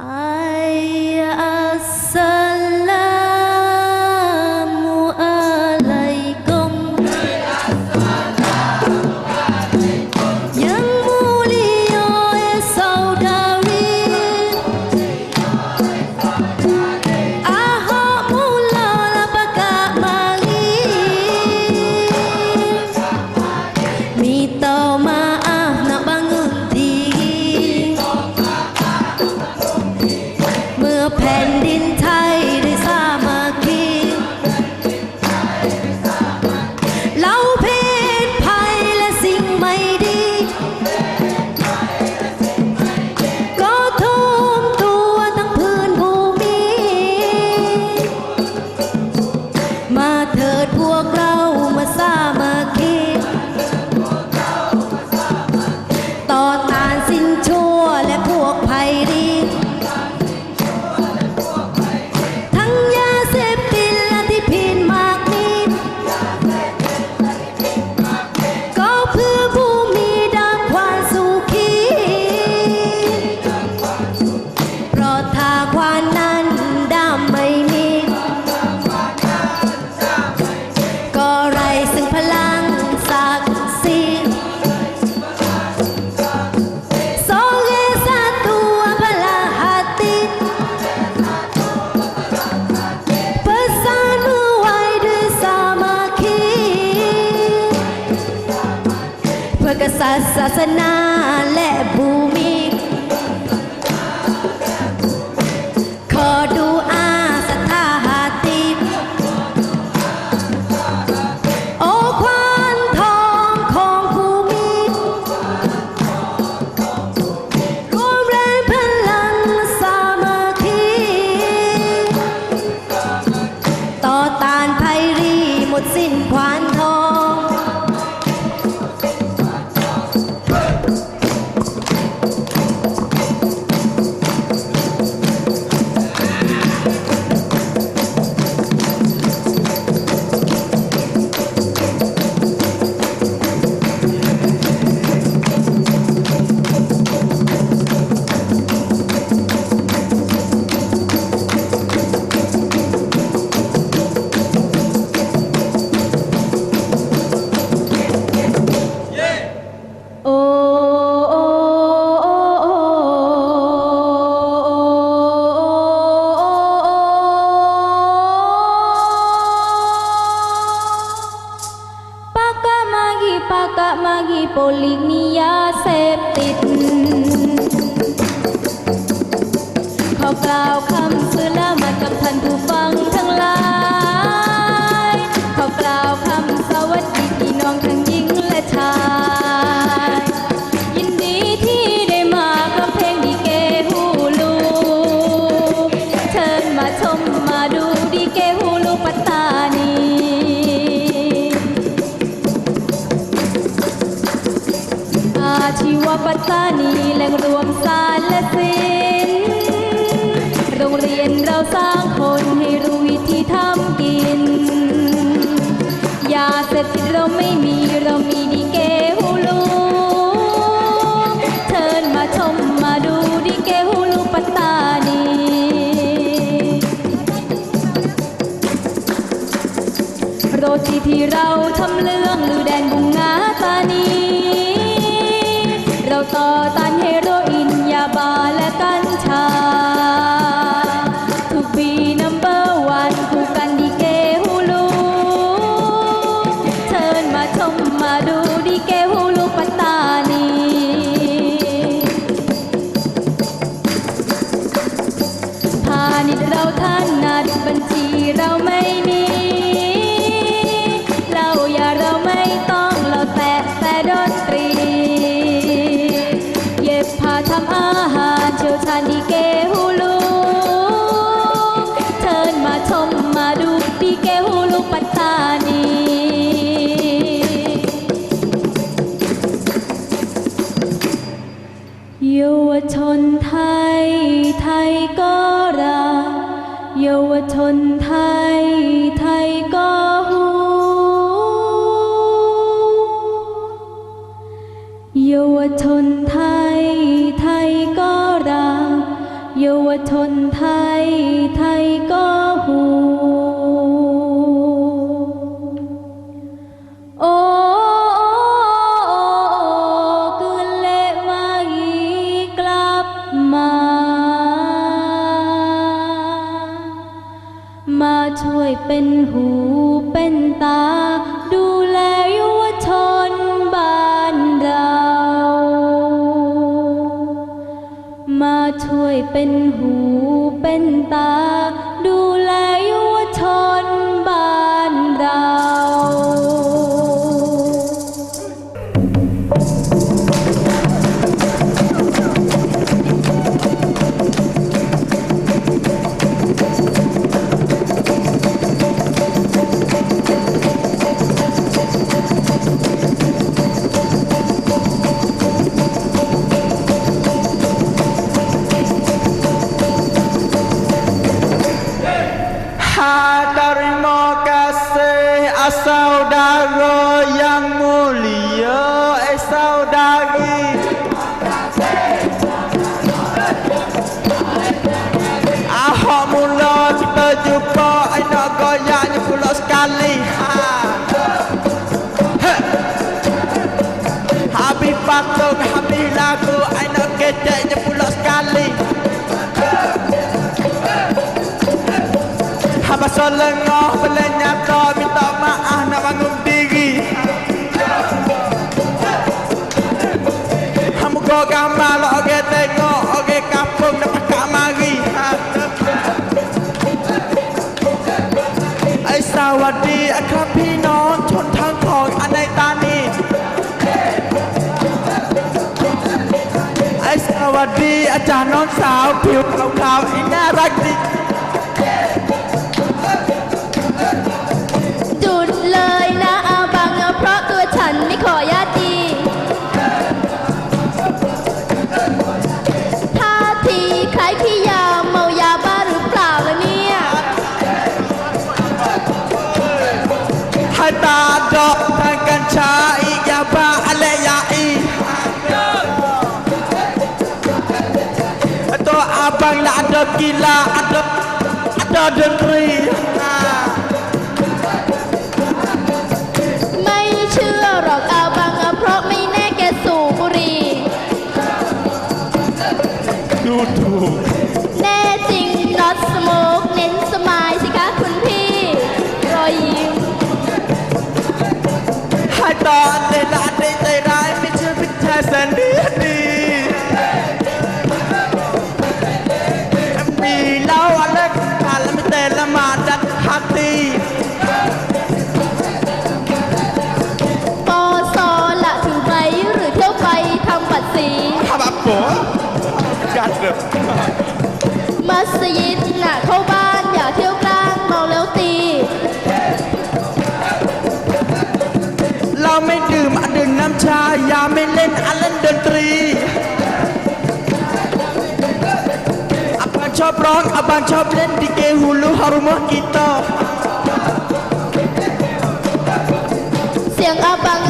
Ah. ศาสนาและภูมิ ว่าปัตตานีแหล่งรวมสารและศิลป์โรงเรียนเราสร้างคนให้รู้วิธีทำกิน ยาเสพติดเราไม่มีเรามี ไทยก็รักเยาวชนไทย เป็นหูเป็นตา ah, saudara yang mulia. Eh saudari. Ahok mula kita jumpa eh nak goyaknya pula sekali. Ha. Habis patung, habis lagu eh nak keceknya pula sekali. Haba selengah belenyata วัสดีครับพี่น้องชนทั้งของอันในตานีไอสวัสดีอาจารย์น้องสาวผิวขาวๆอีน่ารัก ดอกทางกัญชาอียาบ้าอะไรยาอีตัวอาบังละ ada gila ada ada dengri ไม่เชื่อหรอกอาบังเพราะไม่แน่แกสูบบุหรี่ดูถูก ทำแบบโป๊กัดเลยมัสยิดน่ะเข้าบ้านอย่าเที่ยวกลางเมาแล้วตี เราไม่ดื่มอะดื่มน้ำชา อย่าไม่เล่นอะเล่นดนตรีอาบังชอบร้องอาบังชอบเล่นดิเกฮูลูฮารุมะกีตาร์เสียงอาบัง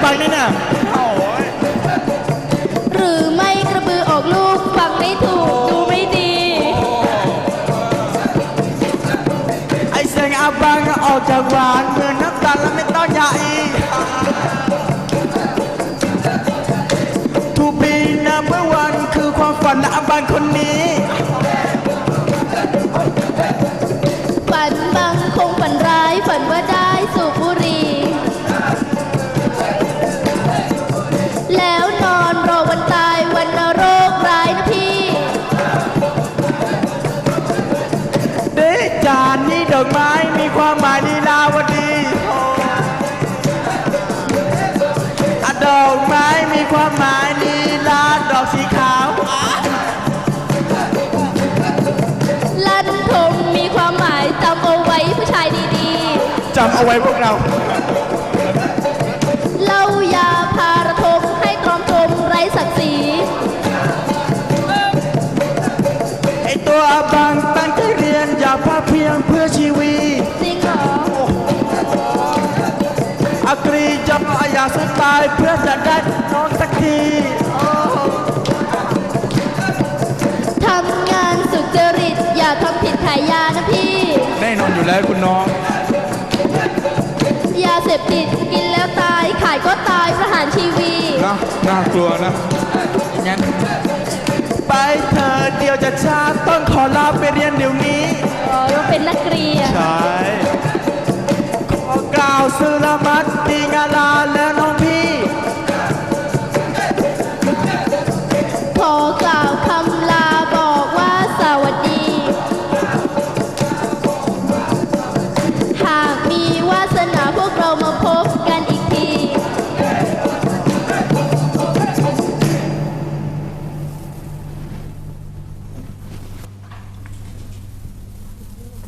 เสียงอาบังนี่น่ะหรือไม่กระบือออกลูกฟังไม่ถูกดูไม่ดี ไอเสียงอาบังออกจากหวานเหมือนน้ำตาลและไม่ต้องยาอีทูบีนัมเบอร์วันคือความฝันและอาบังคนนี้ฝันบังคงฝันร้ายฝันว่าได้สูบ เอาไว้พวกเรา เราอย่าพาระทมให้ตรอมตรมไร้ศักดิ์ศรี ไอตัวบางตั้งใจเรียนอย่าพลาเพียงเพื่อชีวิตจริงเหรอ อักรีจะอยาสุดตายเพื่อจะได้นอนสักทีทำงานสุจริตอย่าทำผิดขายยานะพี่ แน่นอนอยู่แล้วคุณน้อง เสพติดกินแล้วตายขายก็ตายปรหารทีวี นะน่ากลัวนะ